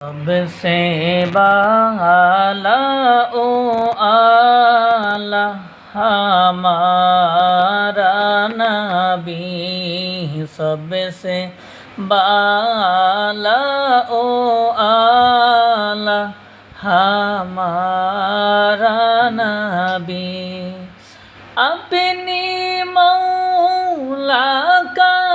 সবসে বালা ও আলা হামারা নবী সবসে বালা ও আলা হামারা নবী আপনি মৌলা কা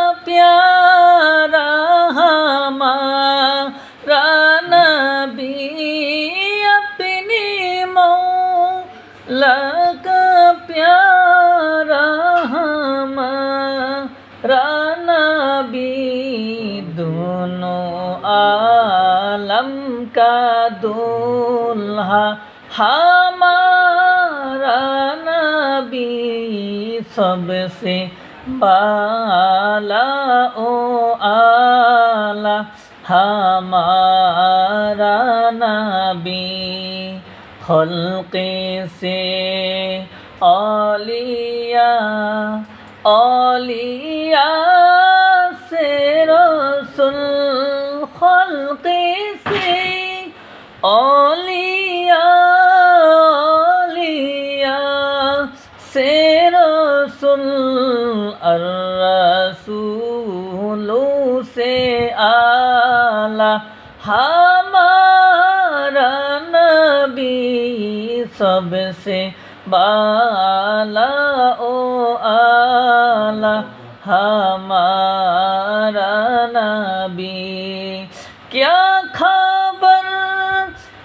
का प्यारा हमारा नबी दोनों आलम का दूल्हा हमारा नबी सबसे बाला ओ आला हमारा नबी خلقی سے اولیاء اولیاء سے رسول خلقی سے اولیاء اولیاء سے رسول الرسول سے آلہ ہاں سب سے بالا، او آلہ، ہمارا نبی۔ کیا خبر؟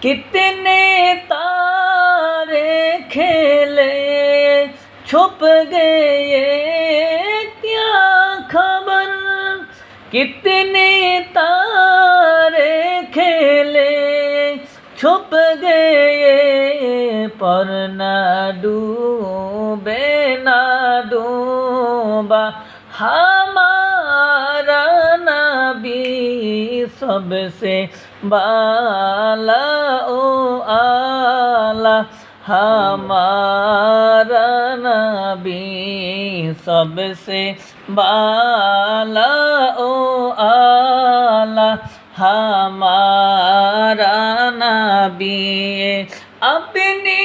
کتنے تارے کھیلے، چھپ گئے، کیا خبر؟ کتنے تارے کھیلے، چھپ گئے۔ ڈوبے نہ ڈوبا، ہمارا نبی سب سے بالا او آلہ، ہمارا نبی سب سے بالا او آلہ، ہمارا نبی، اپنی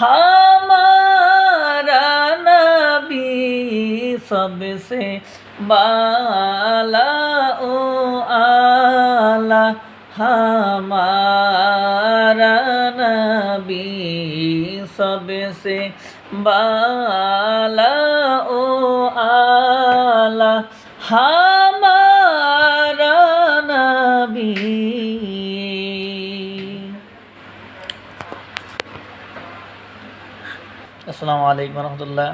ہمارا نبی سب سے بالا او آلہ ہمارا نبی سب سے بالا او آلہ ہمارا نبی আসসালামু আলাইকুম রহমতুল্লাহ।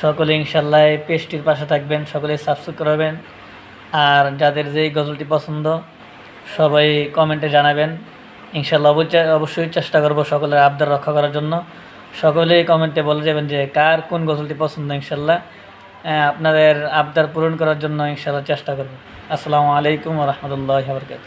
সকলে ইনশাল্লাহ এই পেজটির পাশে থাকবেন, সকলে সাবস্ক্রাইব করবেন। আর যাদের যেই গজলটি পছন্দ, সবাই কমেন্টে জানাবেন। ইনশাল্লাহ অবশ্যই চেষ্টা করব সকলের আবদার রক্ষা করার জন্য। সকলেই কমেন্টে বলে যাবেন যে, কার কোন গজলটি পছন্দ ইনশাল্লাহ আপনাদের আবদার পূরণ করার জন্য ইনশাল্লাহ চেষ্টা করব। আসসালামু আলাইকুম রহমতুল্লাহ বরকাত